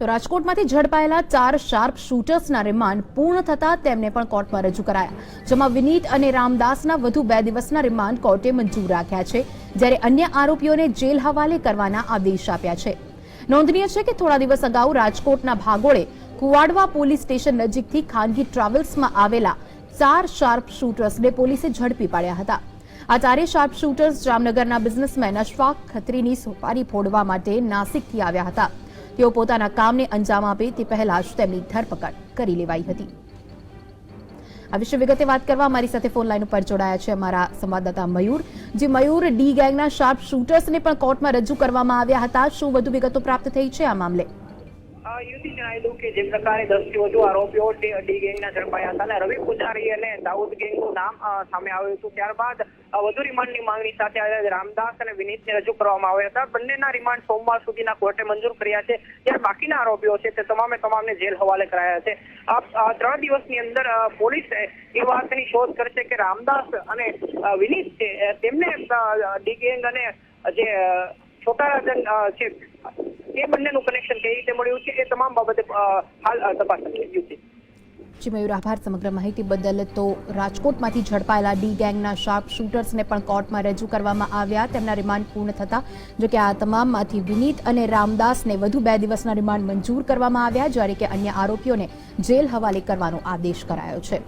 તો રાજકોટમાંથી ઝડપાયેલા ચાર sharp શૂટર્સના remand પૂર્ણ થતા તેમને પણ કોર્ટમાં રજૂ કરાયા. જેમાં વિનીત અને રામદાસના વધુ બે દિવસના રિમાન્ડ કોર્ટે મંજૂર રાખ્યા છે, જ્યારે અન્ય આરોપીઓને જેલ હવાલે કરવાના આદેશ આપ્યા છે. નોંધનીય છે કે થોડા દિવસ અગાઉ રાજકોટના ભાગોળે કુવાડવા પોલીસ સ્ટેશન નજીકથી ખાનગી ટ્રાવેલ્સમાં આવેલા ચાર શાર્પ શૂટર્સને પોલીસે ઝડપી પાડ્યા હતા. આ ચારેય શાર્પ શૂટર્સ જામનગરના બિઝનેસમેન અશફાક ખત્રીની સોપારી ફોડવા માટે નાસિકથી આવ્યા હતા. તેઓ પોતાના કામને અંજામ આપે તે પહેલા જ તેમની ધરપકડ કરી લેવાઈ હતી. આ વિશે વિગતે વાત કરવા અમારી સાથે ફોન લાઈન ઉપર જોડાયા છે અમારા સંવાદદાતા મયુર, જે મયુર ડી ગેંગના શાર્પ શૂટર્સને પણ કોર્ટમાં રજૂ કરવામાં આવ્યા હતા. શું વધુ વિગતો પ્રાપ્ત થઈ છે આ મામલે? યુવતી જણાવેલું કે જે પ્રકારે દસથી વધુ આરોપીઓ ડી ગેંગના ઝડપાયા હતા અને રવિ પૂજારી અને દાઉદ ગેંગનું નામ સામે આવ્યું હતું. ત્યારબાદ વધુ રિમાન્ડની માંગણી સાથે રામદાસ અને વિનીતને રજૂ કરવામાં આવ્યા હતા. બંનેના રિમાન્ડ સોમવાર સુધીના કોર્ટે મંજૂર કર્યા છે. જ્યારે બાકીના આરોપીઓ છે તે તમામે તમામને જેલ હવાલે કરાયા છે. ત્રણ દિવસની અંદર પોલીસ એ વાતની શોધ કરશે કે રામદાસ અને વિનીત છે તેમને ડી ગેંગ અને જે છોટા રાજન છે એ બંનેનું કનેક્શન કઈ રીતે મળ્યું છે એ તમામ બાબતે હાલ તપાસ જી, મયુર, આભાર સમગ્ર માહિતી બદલ. તો રાજકોટમાંથી ઝડપાયેલા ડી ગેંગના શાર્પ શૂટર્સને પણ કોર્ટમાં રજૂ કરવામાં આવ્યા. તેમના રિમાન્ડ પૂર્ણ થતા જોકે આ તમામમાંથી વિનીત અને રામદાસને વધુ બે દિવસના રિમાન્ડ મંજૂર કરવામાં આવ્યા, જ્યારે કે અન્ય આરોપીઓને જેલ હવાલે કરવાનો આદેશ કરાયો છે.